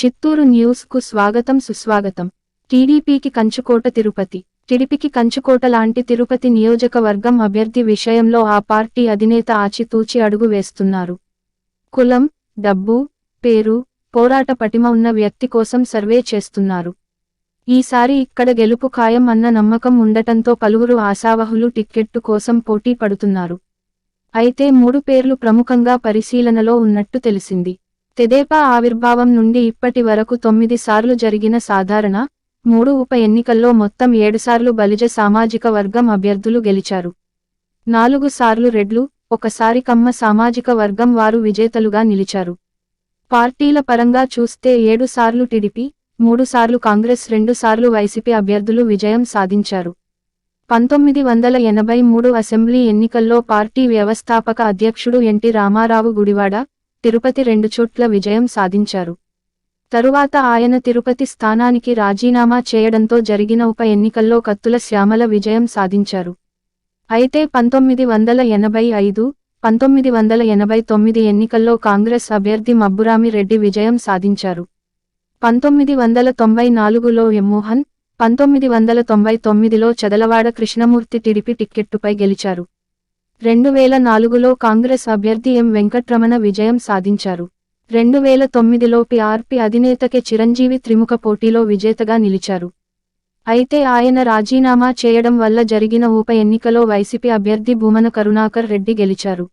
చిత్తూరు న్యూస్కు స్వాగతం సుస్వాగతం. టీడీపీకి కంచుకోట తిరుపతి. టిడిపికి కంచుకోట లాంటి తిరుపతి నియోజకవర్గం అభ్యర్థి విషయంలో ఆ పార్టీ అధినేత ఆచితూచి అడుగు వేస్తున్నారు. కులం డబ్బు పేరు పోరాట పటిమ ఉన్న వ్యక్తి కోసం సర్వే చేస్తున్నారు. ఈసారి ఇక్కడ గెలుపు ఖాయం అన్న నమ్మకం ఉండటంతో పలువురు ఆశావహులు టిక్కెట్టు కోసం పోటీ పడుతున్నారు. అయితే మూడు పేర్లు ప్రముఖంగా పరిశీలనలో ఉన్నట్టు తెలిసింది. తెదేపా ఆవిర్భావం నుండి ఇప్పటి వరకు తొమ్మిది సార్లు జరిగిన సాధారణ మూడు ఉప ఎన్నికల్లో మొత్తం ఏడుసార్లు బలిజ సామాజిక వర్గం అభ్యర్థులు గెలిచారు. నాలుగు సార్లు రెడ్లు ఒకసారి కమ్మ సామాజిక వర్గం వారు విజేతలుగా నిలిచారు. పార్టీల పరంగా చూస్తే ఏడు సార్లు టిడిపి మూడుసార్లు కాంగ్రెస్ రెండు సార్లు వైసీపీ అభ్యర్థులు విజయం సాధించారు. పంతొమ్మిది వందల ఎనభై మూడు అసెంబ్లీ ఎన్నికల్లో పార్టీ వ్యవస్థాపక అధ్యక్షుడు ఎన్టీ రామారావు గుడివాడ తిరుపతి రెండు చోట్ల విజయం సాధించారు. తరువాత ఆయన తిరుపతి స్థానానికి రాజీనామా చేయడంతో జరిగిన ఉప ఎన్నికల్లో కత్తుల శ్యామల విజయం సాధించారు. అయితే పంతొమ్మిది వందల ఎనభై ఐదు పంతొమ్మిది వందల ఎనభై తొమ్మిది ఎన్నికల్లో కాంగ్రెస్ అభ్యర్థి మబ్బురామి రెడ్డి విజయం సాధించారు. పంతొమ్మిది వందల తొంభై నాలుగులో ఎమ్మోహన్ పంతొమ్మిది వందల తొంభై తొమ్మిదిలో చదలవాడ కృష్ణమూర్తి టిడిపి టిక్కెట్టుపై గెలిచారు. రెండు వేల నాలుగులో కాంగ్రెస్ అభ్యర్థి ఎం వెంకట్రమణ విజయం సాధించారు. రెండు వేల తొమ్మిదిలో పిఆర్పి అధినేతకే చిరంజీవి త్రిముఖ పోటీలో విజేతగా నిలిచారు. అయితే ఆయన రాజీనామా చేయడం వల్ల జరిగిన ఉప ఎన్నికలో వైసీపీ అభ్యర్థి భూమన కరుణాకర్ రెడ్డి గెలిచారు.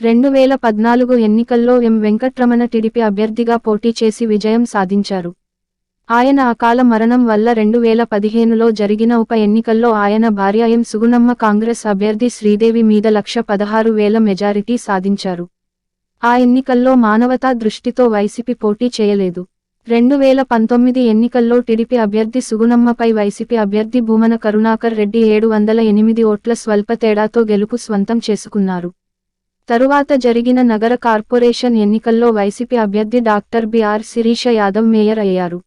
రెండు వేల పద్నాలుగు ఎన్నికల్లో ఎం వెంకట్రమణ టిడిపి అభ్యర్థిగా పోటీ చేసి విజయం సాధించారు. ఆయన అకాల మరణం వల్ల రెండు వేల పదిహేనులో జరిగిన ఉప ఎన్నికల్లో ఆయన భార్య ఎం. సుగుణమ్మ కాంగ్రెస్ అభ్యర్థి శ్రీదేవి మీద లక్ష పదహారు వేల మెజారిటీ సాధించారు. ఆ ఎన్నికల్లో మానవతా దృష్టితో వైసీపీ పోటీ చేయలేదు. రెండు వేల పంతొమ్మిది ఎన్నికల్లో టిడిపి అభ్యర్థి సుగుణమ్మపై వైసీపీ అభ్యర్థి భూమన కరుణాకర్ రెడ్డి ఏడు వందల ఎనిమిది ఓట్ల స్వల్ప తేడాతో గెలుపు స్వంతం చేసుకున్నారు. తరువాత జరిగిన నగర కార్పొరేషన్ ఎన్నికల్లో వైసీపీ అభ్యర్థి doctor BR Sirisha Yadav mayor అయ్యారు.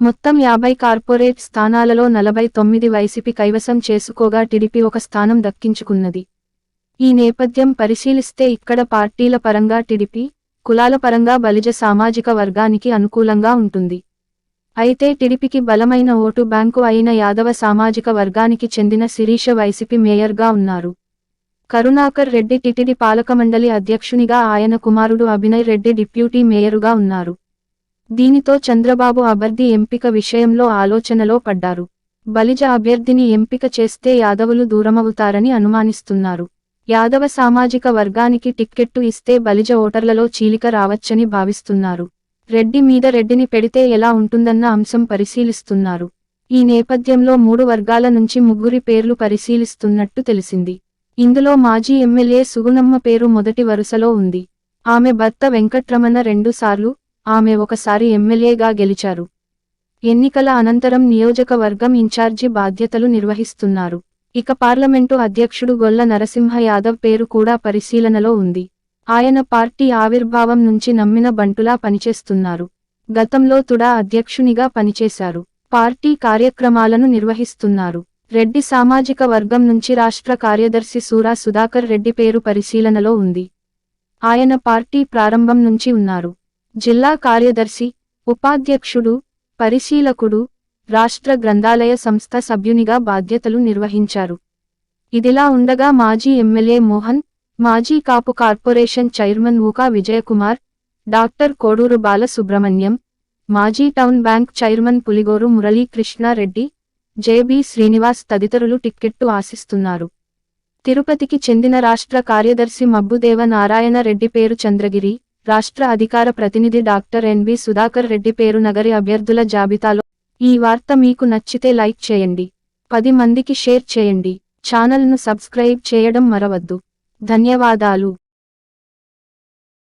మొత్తం యాభై కార్పొరేట్ స్థానాలలో నలభై తొమ్మిది వైసీపీ కైవసం చేసుకోగా టిడిపి ఒక స్థానం దక్కించుకున్నది. ఈ నేపథ్యం పరిశీలిస్తే ఇక్కడ పార్టీల పరంగా టిడిపి కులాల పరంగా బలిజ సామాజిక వర్గానికి అనుకూలంగా ఉంటుంది. అయితే టిడిపికి బలమైన ఓటు బ్యాంకు అయిన యాదవ సామాజిక వర్గానికి చెందిన శిరీష వైసీపీ మేయర్గా ఉన్నారు. కరుణాకర్ రెడ్డి టిటిడి పాలకమండలి అధ్యక్షునిగా ఆయన కుమారుడు అభినయ్ రెడ్డి డిప్యూటీ మేయరుగా ఉన్నారు. దీనితో చంద్రబాబు అభ్యర్థి ఎంపిక విషయంలో ఆలోచనలో పడ్డారు. బలిజ అభ్యర్థిని ఎంపిక చేస్తే యాదవులు దూరమవుతారని అనుమానిస్తున్నారు. యాదవ సామాజిక వర్గానికి టిక్కెట్టు ఇస్తే బలిజ ఓటర్లలో చీలిక రావచ్చని భావిస్తున్నారు. రెడ్డి మీద రెడ్డిని పెడితే ఎలా ఉంటుందన్న అంశం పరిశీలిస్తున్నారు. ఈ నేపథ్యంలో మూడు వర్గాల నుంచి ముగ్గురి పేర్లు పరిశీలిస్తున్నట్టు తెలిసింది. ఇందులో మాజీ ఎమ్మెల్యే సుగుణమ్మ పేరు మొదటి వరుసలో ఉంది. ఆమె భర్త వెంకట్రమణ రెండుసార్లు ఆమె ఒకసారి ఎమ్మెల్యేగా గెలిచారు. ఎన్నికల అనంతరం నియోజకవర్గం ఇన్ఛార్జి బాధ్యతలు నిర్వహిస్తున్నారు. ఇక పార్లమెంటు అధ్యక్షుడు గొల్ల నరసింహ యాదవ్ పేరు కూడా పరిశీలనలో ఉంది. ఆయన పార్టీ ఆవిర్భావం నుంచి నమ్మిన బంటులా పనిచేస్తున్నారు. గతంలో తుడా అధ్యక్షునిగా పనిచేశారు. పార్టీ కార్యక్రమాలను నిర్వహిస్తున్నారు. రెడ్డి సామాజిక వర్గం నుంచి రాష్ట్ర కార్యదర్శి సూరా సుధాకర్ రెడ్డి పేరు పరిశీలనలో ఉంది. ఆయన పార్టీ ప్రారంభం నుంచి ఉన్నారు. జిల్లా కార్యదర్శి ఉపాధ్యక్షుడు పరిశీలకుడు రాష్ట్ర గ్రంథాలయ సంస్థ సభ్యునిగా బాధ్యతలు నిర్వహించారు. ఇదిలా ఉండగా మాజీ ఎమ్మెల్యే మోహన్ మాజీ Kapu corporation chairman Ooka Vijayakumar doctor Koduru Balasubrahmanyam మాజీ town bank chairman Puligoru Muralikrishnareddy JB Srinivas తదితరులు టిక్కెట్టు ఆశిస్తున్నారు. తిరుపతికి చెందిన రాష్ట్ర కార్యదర్శి మబ్బుదేవ నారాయణ రెడ్డి పేరు చంద్రగిరి రాష్ట్ర అధికార ప్రతినిధి డాక్టర్ ఎన్బి సుధాకర్ రెడ్డి పేరు నగరి అభ్యర్థుల జాబితాలో ఈ వార్త మీకు నచ్చితే లైక్ చేయండి. పది మందికి షేర్ చేయండి. ఛానల్ను సబ్స్క్రైబ్ చేయడం మరవద్దు. ధన్యవాదాలు.